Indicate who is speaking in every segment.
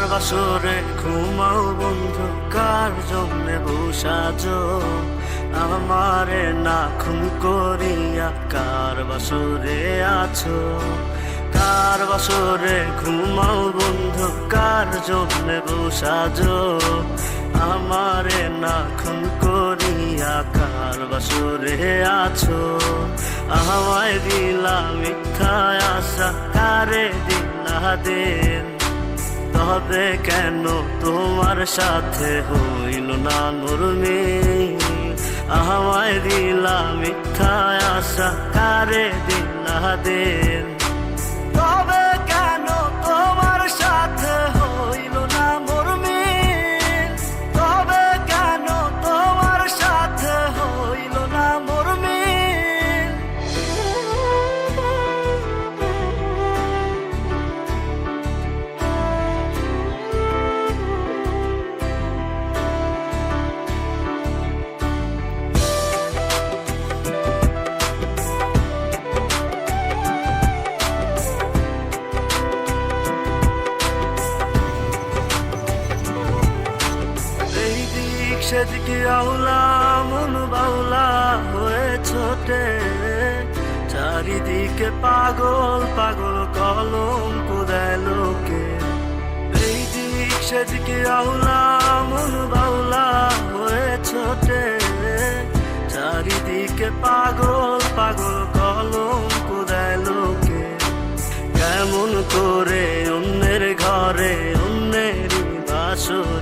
Speaker 1: বাসরে ঘুমাও বন্ধু, কার জন্যে বসাজ আমারে না খুন করিয়া কার বাসরে আছো? কার বাসরে ঘুমাও বন্ধু, কার জন্যে বসাজ আমারে না খুন করিয়া কার বাসরে আছো? আমায় দিলা মিথ্যা আশা কারে দিলা দেন। তবে কেন? তোমার সাথে হইল না নুরমি। আমায় দিলা মিথ্যা আশা কারে দিন দেন? সেদিকে আউলা, মন বাউলা হয়ে ছোটে। চারিদিকে পাগল পাগল কলম কোদায় লোকে। সেদিকে আউলা, মন বাউলা হয়ে ছোটে। চারিদিকে পাগল পাগল কলম কোদায় লোকে। কেমন করে অন্যের ঘরে অন্যেরই বাসরে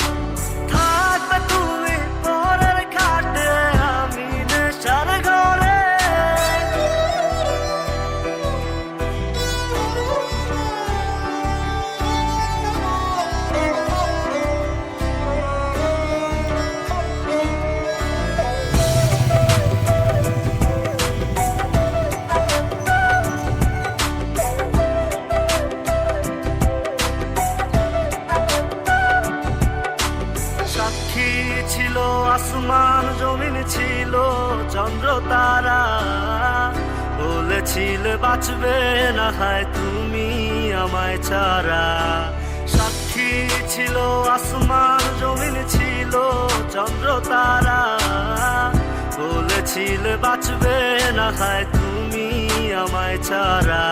Speaker 1: সাক্ষী ছিল, আসমান জমিন ছিল, চন্দ্র তারা বলেছিলে, বাঁচবে না হয় তুমি আমায় ছাড়া। সাক্ষী ছিল, আসমান জমিন ছিল, চন্দ্র তারা বলেছিলে, বাঁচবে না হয় তুমি আমায় ছাড়া।